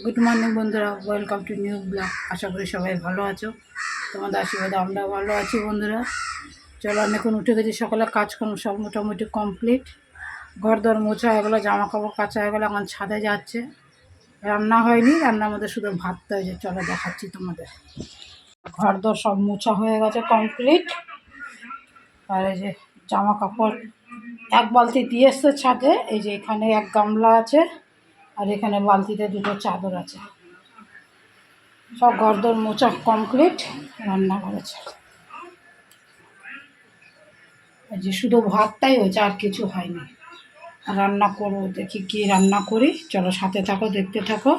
Good morning বন্ধুরা। Welcome to new blog আশা করি সবাই ভালো আছো। তোমাদের আশীর্বাদ আমরা ভালো আছি, বন্ধুরা। চলো, আমি এখন উঠে গেছি। সকালে কাজকর্ম সব মোটামুটি কমপ্লিট ঘর দর মোছা হয়ে গেলো জামা কাপড় কাচা হয়ে গেলো, এখন ছাদে যাচ্ছে। রান্না হয়নি, রান্নার মধ্যে শুধু ভাতটা হয়েছে। চলো, দেখাচ্ছি তোমাদের। ঘর দর সব মোছা হয়ে গেছে কমপ্লিট আর এই যে জামা কাপড় এক বালতি দিয়ে এসছে ছাদে। এই যে এখানে এক গামলা আছে। আর এখানে বালতিতে দুটো চাদর আছে। সব ঘরদোর মোচা কমপ্লিট, রান্না করেছে। যে শুধু ভাতটাই হয়েছে, আর কিছু হয়নি। রান্না করব, দেখি কি রান্না করি। চলো সাথে থাকো, দেখতে থাকো।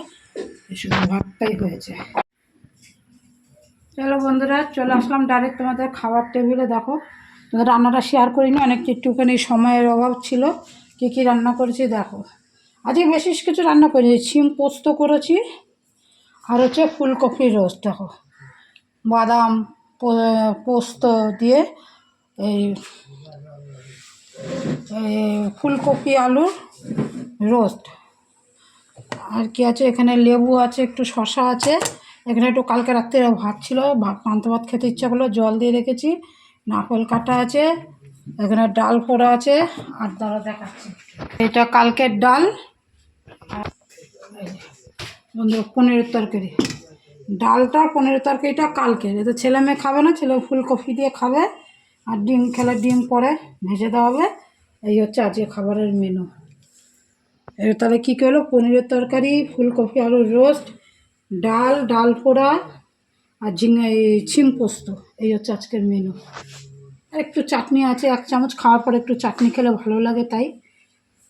শুধু ভাতটাই হয়েছে। চলো বন্ধুরা, চলে আসলাম ডাইরেক্ট তোমাদের খাবার টেবিলে দেখো রান্নাটা শেয়ার করিনি অনেক একটুখানি সময়ের অভাব ছিল। কী কী রান্না করেছি দেখো। আজকে বেশি কিছু রান্না করেছি শিম পোস্ত করেছি আর হচ্ছে ফুলকপির রোস্ট দেখো। বাদাম পোস্ত দিয়ে এই ফুলকপি, আলুর রোস্ট। আর কি আছে, এখানে লেবু আছে, একটু শশা আছে। এখানে একটু কালকে রাত্রে ভাত ছিল, ভাত, পান্তা ভাত খেতে ইচ্ছা করল, জল দিয়ে রেখেছি। নারকেল কাটা আছে, এখানে ডাল পোড়া আছে, আর দাঁড়া দেখাচ্ছি। এটা কালকের ডাল বন্ধুরা পনিরের তরকারি। ডালটা পনিরের তরকারিটা কালকের এতে ছেলে মেয়ে খাবে না, ছেলে ফুলকপি দিয়ে খাবে, আর ডিম খেলে ডিম পরে ভেজে দেওয়া হবে। এই হচ্ছে আজকে খাবারের মেনু এবার তাহলে কী করল? পনিরের তরকারি, ফুলকপি, আলুর রোস্ট ডাল ডাল পোড়া, আর ঝিঙে ছিম পোস্ত। এই হচ্ছে আজকের মেনু একটু চাটনি আছে, এক চামচ, খাওয়ার পর একটু চাটনি খেলে ভালো লাগে তাই।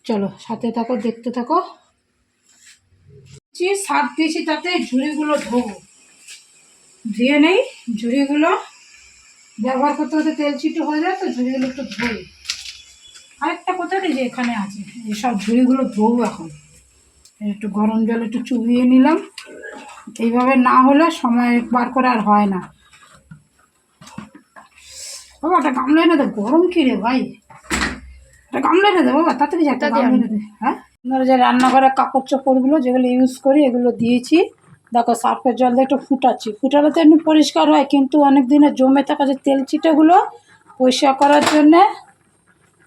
চলো, সাথে থাকো, দেখতে থাকো। দিয়েছি সার দিয়েছি তাতে ঝুড়িগুলো ধোবো। ধুয়ে নেই ঝুড়িগুলো ব্যবহার করতে করতে তেল চিটে হয়ে যায় তো ঝুড়িগুলো একটু ধোই। আরেকটা কথা যে এখানে আছে এই সব ঝুড়িগুলো ধোবো এখন। একটু গরম জল একটু চুবিয়ে নিলাম। এইভাবে না হলে সময় বার করে আর হয় না। বাবা একটা গামলা এনে দে গরম কি রে ভাই? একটা গামলা এনে দে বাবা তাড়াতাড়ি যা গামলা এনে দে হ্যাঁ? আপনারা যে রান্নাঘরে কাপড় চোপড়গুলো যেগুলো ইউজ করি, এগুলো দিয়েছি। দেখো সার্ফের জল দিয়ে একটু ফুটাচ্ছি। ফুটালে তো এমনি পরিষ্কার হয়, কিন্তু অনেক দিনে জমে থাকা যে তেল চিটেগুলো পরিষ্কার করার জন্যে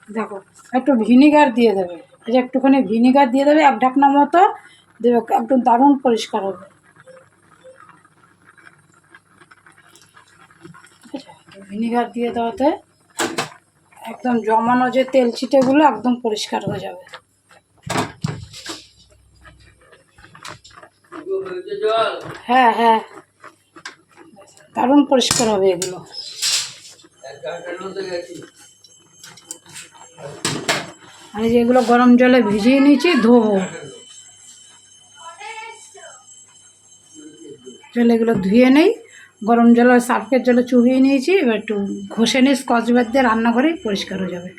দেখো, একটু ভিনিগার দিয়ে দেবে। এই যে একটুখানি ভিনিগার দিয়ে দেবে, এক ঢাকনা মতো দেবে, একদম দারুণ পরিষ্কার হবে। ভিনিগার দিয়ে দেওয়াতে একদম জমানো যে তেল ছিটেগুলো, একদম পরিষ্কার হয়ে যাবে। হ্যাঁ হ্যাঁ। দারুণ পরিষ্কার হবে এগুলো। আর এই যে এগুলো গরম জলে ভিজিয়ে নিয়েছি, ধোবো। জলে এগুলো ধুয়ে নেই। গরম জলে সার্ফের জলে চুবিয়ে নিয়েছি, এবার একটু ঘষে নিই স্কচ ব্রাইট দিয়ে রান্না করেই পরিষ্কার হয়ে যাবে।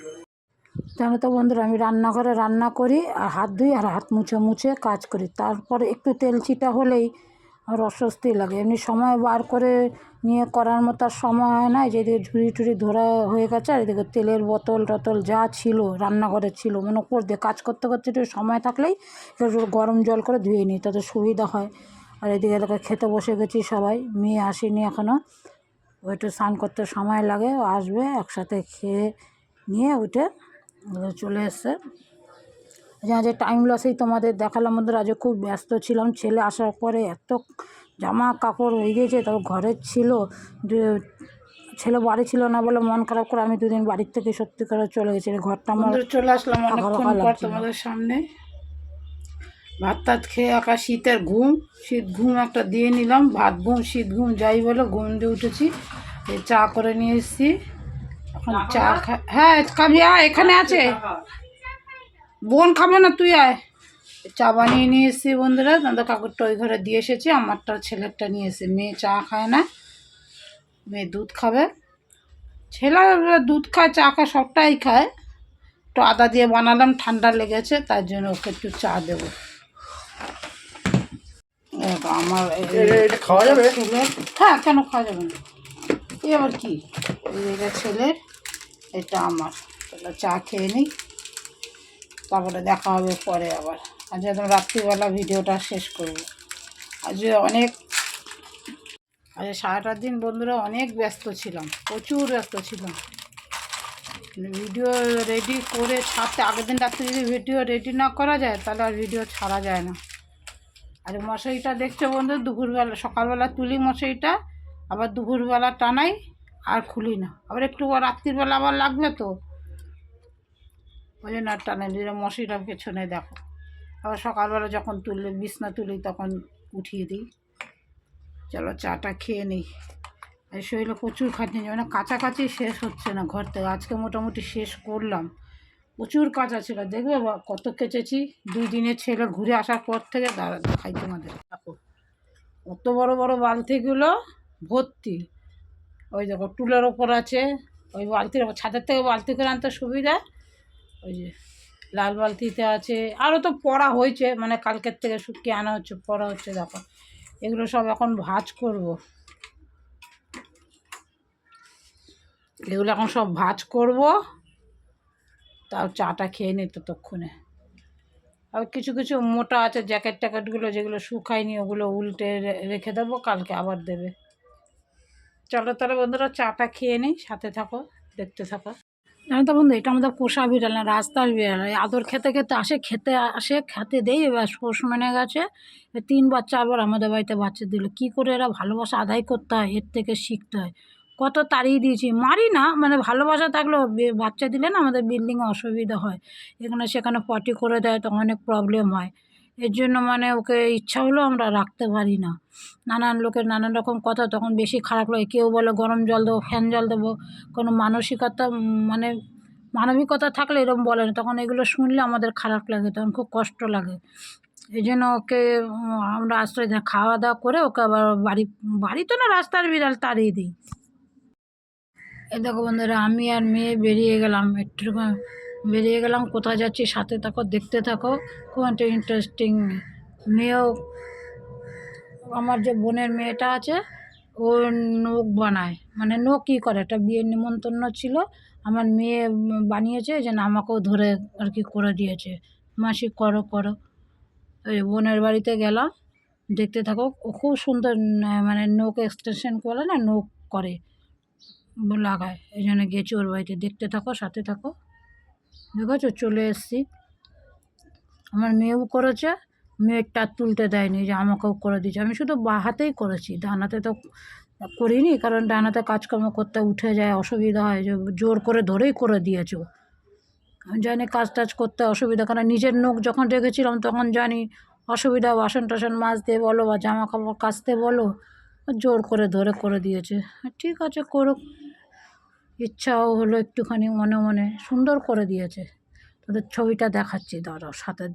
জানো তো বন্ধুরা আমি রান্নাঘরে রান্না করি, আর হাত ধুই আর হাত মুছে মুছে কাজ করি। তারপরে একটু তেল চিটা হলেই আমার অস্বস্তি লাগে। এমনি সময় বার করে নিয়ে করার মতো আর সময় হয় না এই যে এদিকে ঝুড়ি টুড়ি ধরা হয়ে গেছে, আর এদিকে তেলের বোতল টতল যা ছিল, রান্নাঘরে ছিল, মনে দিয়ে কাজ করতে করতে একটু সময় থাকলেই একটু গরম জল করে ধুয়ে নিই, তাতে সুবিধা হয়। আর এদিকে দেখো খেতে বসে গেছি সবাই, মেয়ে আসেনি এখনও ও একটু স্নান করতে সময় লাগে আসবে একসাথে খেয়ে নিয়ে উঠে ও চলে এসছে। যে আজ টাইম লসেই তোমাদের দেখালাম। আমাদের আজকে খুব ব্যস্ত ছিলাম। ছেলে আসার পরে এত জামা কাপড় হয়ে গিয়েছে তারপর ঘরের ছিল। ছেলে বাড়ি ছিল না বলে মন খারাপ করে আমি দুদিন বাড়ির থেকে সত্যি করে চলে গেছি। ঘরটা আমার চলে আসলাম অনেকক্ষণ পর তোমাদের সামনে। ভাত টাত খেয়ে একা শীতের ঘুম। শীত ঘুম একটা দিয়ে নিলাম। ভাত ঘুম শীত ঘুম যাই বলে ঘুম দিয়ে উঠেছি। চা করে নিয়ে এসেছি। এখন চা খা হ্যাঁ খাবি আয় এখানে আছে। বোন খাবে না তুই আয়। চা বানিয়ে নিয়ে এসেছি বন্ধুরা। দাদা কাকুরটা ওই ঘরে দিয়ে এসেছি আমারটা ছেলেরটা নিয়ে এসে মেয়ে চা খায় না মেয়ে দুধ খাবে। ছেলে দুধ খায় চা খায় সবটাই খায়। একটু আদা দিয়ে বানালাম ঠান্ডা লেগেছে তার জন্য ওকে একটু চা দেবো। আমার খাওয়া যাবে? ছেলের হ্যাঁ কেন খাওয়া যাবে না? এই আবার কি? ছেলের এটা আমার। তাহলে চা খেয়ে নিই। তারপরে দেখা হবে পরে আবার। আজ একদম রাত্রিবেলা ভিডিওটা শেষ করব। আজ অনেক আজ সারাটা দিন বন্ধুরা অনেক ব্যস্ত ছিলাম, প্রচুর ব্যস্ত ছিলাম। ভিডিও রেডি করে ছাড়তে আগের দিন রাত্রে যদি ভিডিও রেডি না করা যায়, তাহলে আর ভিডিও ছাড়া যায় না। আর মশারিটা দেখছ বন্ধু? দুপুরবেলা সকালবেলা তুলি মশারিটা, আবার দুপুরবেলা টানাই। খুলি না। আবার একটু রাত্রিবেলা আবার লাগবে তো। ওই জন্য আর টানে দিলে মশারিটা পেছনে দেখো। আবার সকালবেলা যখন তুললে বিছনা তুলি, তখন উঠিয়ে দিই। চলো চাটা খেয়ে নিই। এই শরীরে প্রচুর খাটনি মানে কাছাকাছি শেষ হচ্ছে না ঘর থেকে। আজকে মোটামুটি শেষ করলাম। প্রচুর কাঁচা ছিল দেখবে কত কেচেছি? দুই দিনের ছেলে ঘুরে আসার পর থেকে দাঁড়া দেখাই তোমাদের। দেখো, কত বড় বড় বালতিগুলো ভর্তি। ওই দেখো টুলের ওপর আছে, ওই বালতির ওপর, ছাদের থেকে বালতি করে আনতে সুবিধা। ওই যে লাল বালতিতে আছে আরও তো পড়া হয়েছে মানে কালকের থেকে শুকিয়ে আনা হচ্ছে, পড়া হচ্ছে, দেখো। এগুলো সব এখন ভাজ করব। এগুলো এখন সব ভাজ করব। তাও চাটা খেয়ে নিই ততক্ষণে। আর কিছু কিছু মোটা আছে, জ্যাকেট ট্যাকেটগুলো যেগুলো শুকায়নি, ওগুলো উল্টে রেখে দেবো, কালকে আবার দেবে। চলো তাহলে বন্ধুরা চাটা খেয়ে নিই, সাথে থাকো, দেখতে থাকো। জানো তো বন্ধু, এটা আমাদের পোষা বিড়াল না, রাস্তার বিড়াল। আদর খেতে খেতে আসে খেতে আসে, খেতে দেই, এবার পোষ মেনে গেছে। এ তিনবার চারবার আমাদের বাড়িতে বাচ্চা দিল। কী করে এরা ভালোবাসা আদায় করতে হয়, এর থেকে শিখতে হয়। কত তাড়িয়ে দিয়েছি। মারি না মানে ভালোবাসা থাকলেও বাচ্চা দিলে না আমাদের বিল্ডিংয়ে অসুবিধা হয়। এখানে সেখানে পটি করে দেয়, তো অনেক প্রবলেম হয়। এর জন্য মানে ওকে ইচ্ছা হলেও আমরা রাখতে পারি না। নানান লোকের নানান রকম কথা, তখন বেশি খারাপ লাগে। কেউ বলে গরম জল দেবো, ফ্যান জল দেবো, কোনো মানসিকতা মানে মানবিকতা থাকলে এরকম বলে না। তখন এগুলো শুনলে আমাদের খারাপ লাগে, তখন খুব কষ্ট লাগে। এই জন্য ওকে, আমরা আশ্রয় দিই। খাওয়া দাওয়া করে ওকে আবার বাড়ি বাড়ি তো না, রাস্তার বিড়াল তাড়িয়ে দিই। এ দেখো বন্ধুরা, আমি আর মেয়ে বেরিয়ে গেলাম। একটু বেরিয়ে গেলাম, কোথায় যাচ্ছি সাথে থাকো, দেখতে থাকো। খুব একটা ইন্টারেস্টিং মেয়েও, আমার যে বোনের মেয়েটা আছে, ও নখ বানায়। মানে কী করে? একটা বিয়ের নিমন্ত্রণ ছিল, আমার মেয়ে বানিয়েছে জন্য আমাকেও ধরে আর কি করে দিয়েছে। মাসি, করো করো। ওই বোনের বাড়িতে গেলাম, দেখতে থাকো। ও খুব সুন্দর মানে নখ এক্সটেনশন করে না, নখ করে, লাগায়। এই জন্য গেছি ওর বাড়িতে। দেখতে থাকো, সাথে থাকো। দেখেছ চলে এসছি। আমার মেয়েও করেছে মেয়েরটা তুলতে দেয়নি, যে আমাকেও করে দিয়েছে। আমি শুধু বা হাতেই করেছি ডানাতে তো করিনি, কারণ ডানাতে কাজকর্ম করতে উঠে যায়, অসুবিধা হয়, যে জোর করে ধরেই করে দিয়েছে। আমি জানি কাজ টাজ করতে অসুবিধা, কারণ নিজের নখ যখন রেখেছিলাম তখন জানি অসুবিধা, বাসন টাসন মাজতে বলো বা জামা কাপড় কাচতে বলো, জোর করে ধরে করে দিয়েছে। ঠিক আছে, করুক। ইচ্ছাও হলো একটুখানি মনে মনে সুন্দর করে দিয়েছে। তাদের ছবিটা দেখাচ্ছি দাঁড়াও সাথে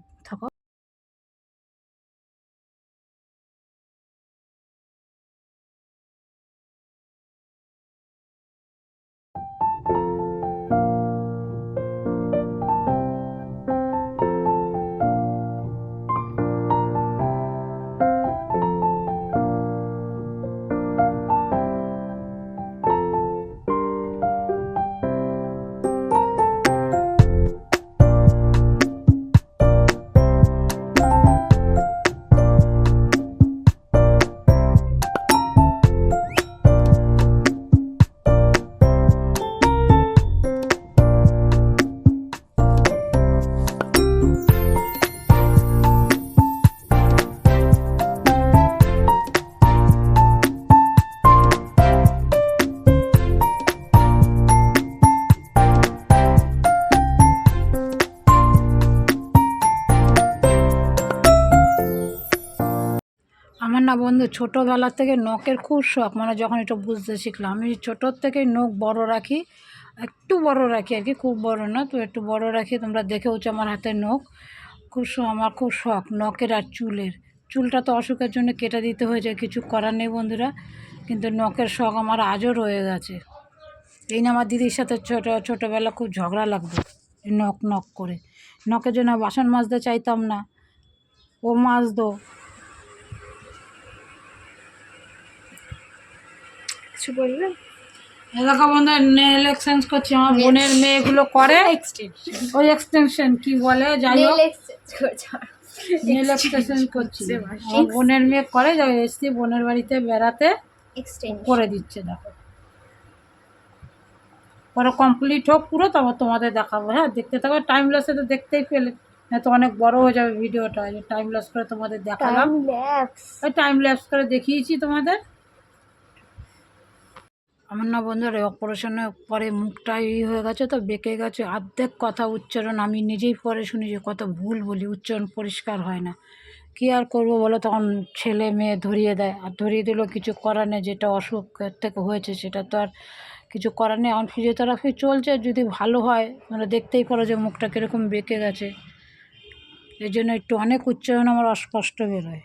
আমার না বন্ধু ছোটোবেলা থেকে নখের খুব শখ মানে যখন এটা বুঝতে শিখলাম। আমি ছোটোর থেকে নখ বড় রাখি, একটু বড় রাখি আর কি, খুব বড় না, তো একটু বড় রাখি, তোমরা দেখেওছো আমার হাতের নখ। খুব আমার খুব শখ নখের আর চুলের। চুলটা তো অসুখের জন্য কেটে দিতে হয়েছে কিছু করার নেই বন্ধুরা, কিন্তু নখের শখ আমার আজও রয়ে গেছে। এই না আমার দিদির সাথে ছোটো, ছোটোবেলা খুব ঝগড়া লাগতো নখ নখ করে। নখের জন্য বাসন মাজতে চাইতাম না, ও মাজতো কিছু বলবে? এলাকা বন্ধু নেল এক্সচেঞ্জ করছি। আমার বোনের মেয়েগুলো করে। ওই এক্সটেনশন কি বলে যাই হোক। নেল এক্সটেনশন করছি। আমার বোনের মেয়ে করে যাই এসছি বোনের বাড়িতে বেড়াতে। করে দিচ্ছে দেখো। পরে কমপ্লিট হোক পুরো তারপর তোমাদের দেখাবো। হ্যাঁ দেখতে থাকো টাইম লসে তো দেখতেই পেলে। না তো অনেক বড় হয়ে যাবে ভিডিওটা টাইম লস করে তোমাদের দেখালাম। টাইম ল্যাপস করে দেখিয়েছি তোমাদের। আমার না বন্ধুরা অপারেশনের পরে মুখটা ই হয়ে গেছে তো, বেঁকে গেছে। অর্ধেক কথা উচ্চারণ আমি নিজেই পরে শুনি যে কত ভুল বলি, উচ্চারণ পরিষ্কার হয় না। কী আর করব বলো তখন ছেলে মেয়ে ধরিয়ে দেয়। আর ধরিয়ে দিলেও কিছু করার নেই, যেটা অসুখ থেকে হয়েছে সেটা তো আর কিছু করার নেই। এখন ফিজিওথেরাপি চলছে, যদি ভালো হয় মানে দেখতেই পারো যে মুখটা কীরকম বেঁকে গেছে। এই জন্য একটু অনেক উচ্চারণ আমার অস্পষ্ট বেরোয়।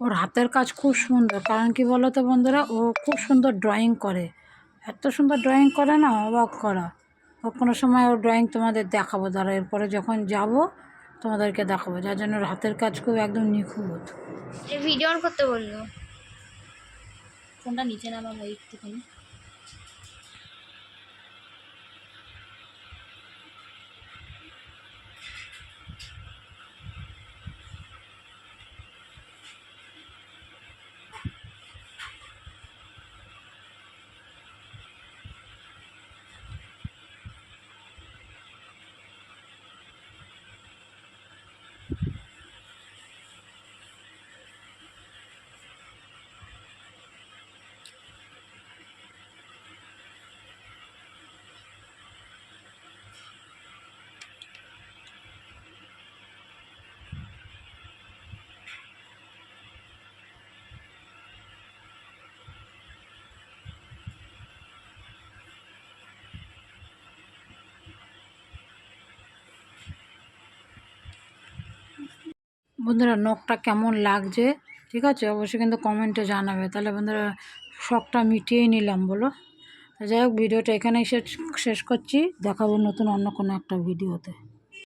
ওর হাতের কাজ খুব সুন্দর। কারণ কি বলো তো বন্ধুরা? ও খুব সুন্দর ড্রয়িং করে। এত সুন্দর ড্রয়িং করে না অবাক করা। ও কোনো সময় ওর ড্রয়িং তোমাদের দেখাবো। দাঁড়া এরপরে যখন যাব তোমাদেরকে দেখাবো। যার জন্য ওর হাতের কাজ খুব একদম নিখুঁত। ভিডিও অন করতে বলল। ফোনটা নিচে নামাবো একটুখানি। বন্ধুরা নখটা কেমন লাগছে? ঠিক আছে? অবশ্যই কিন্তু কমেন্টে জানাবে। তাহলে বন্ধুরা শখটা মিটিয়েই নিলাম, বলো। যাই হোক, ভিডিওটা এখানেই শেষ শেষ করছি। দেখাবো নতুন অন্য কোনো একটা ভিডিওতে।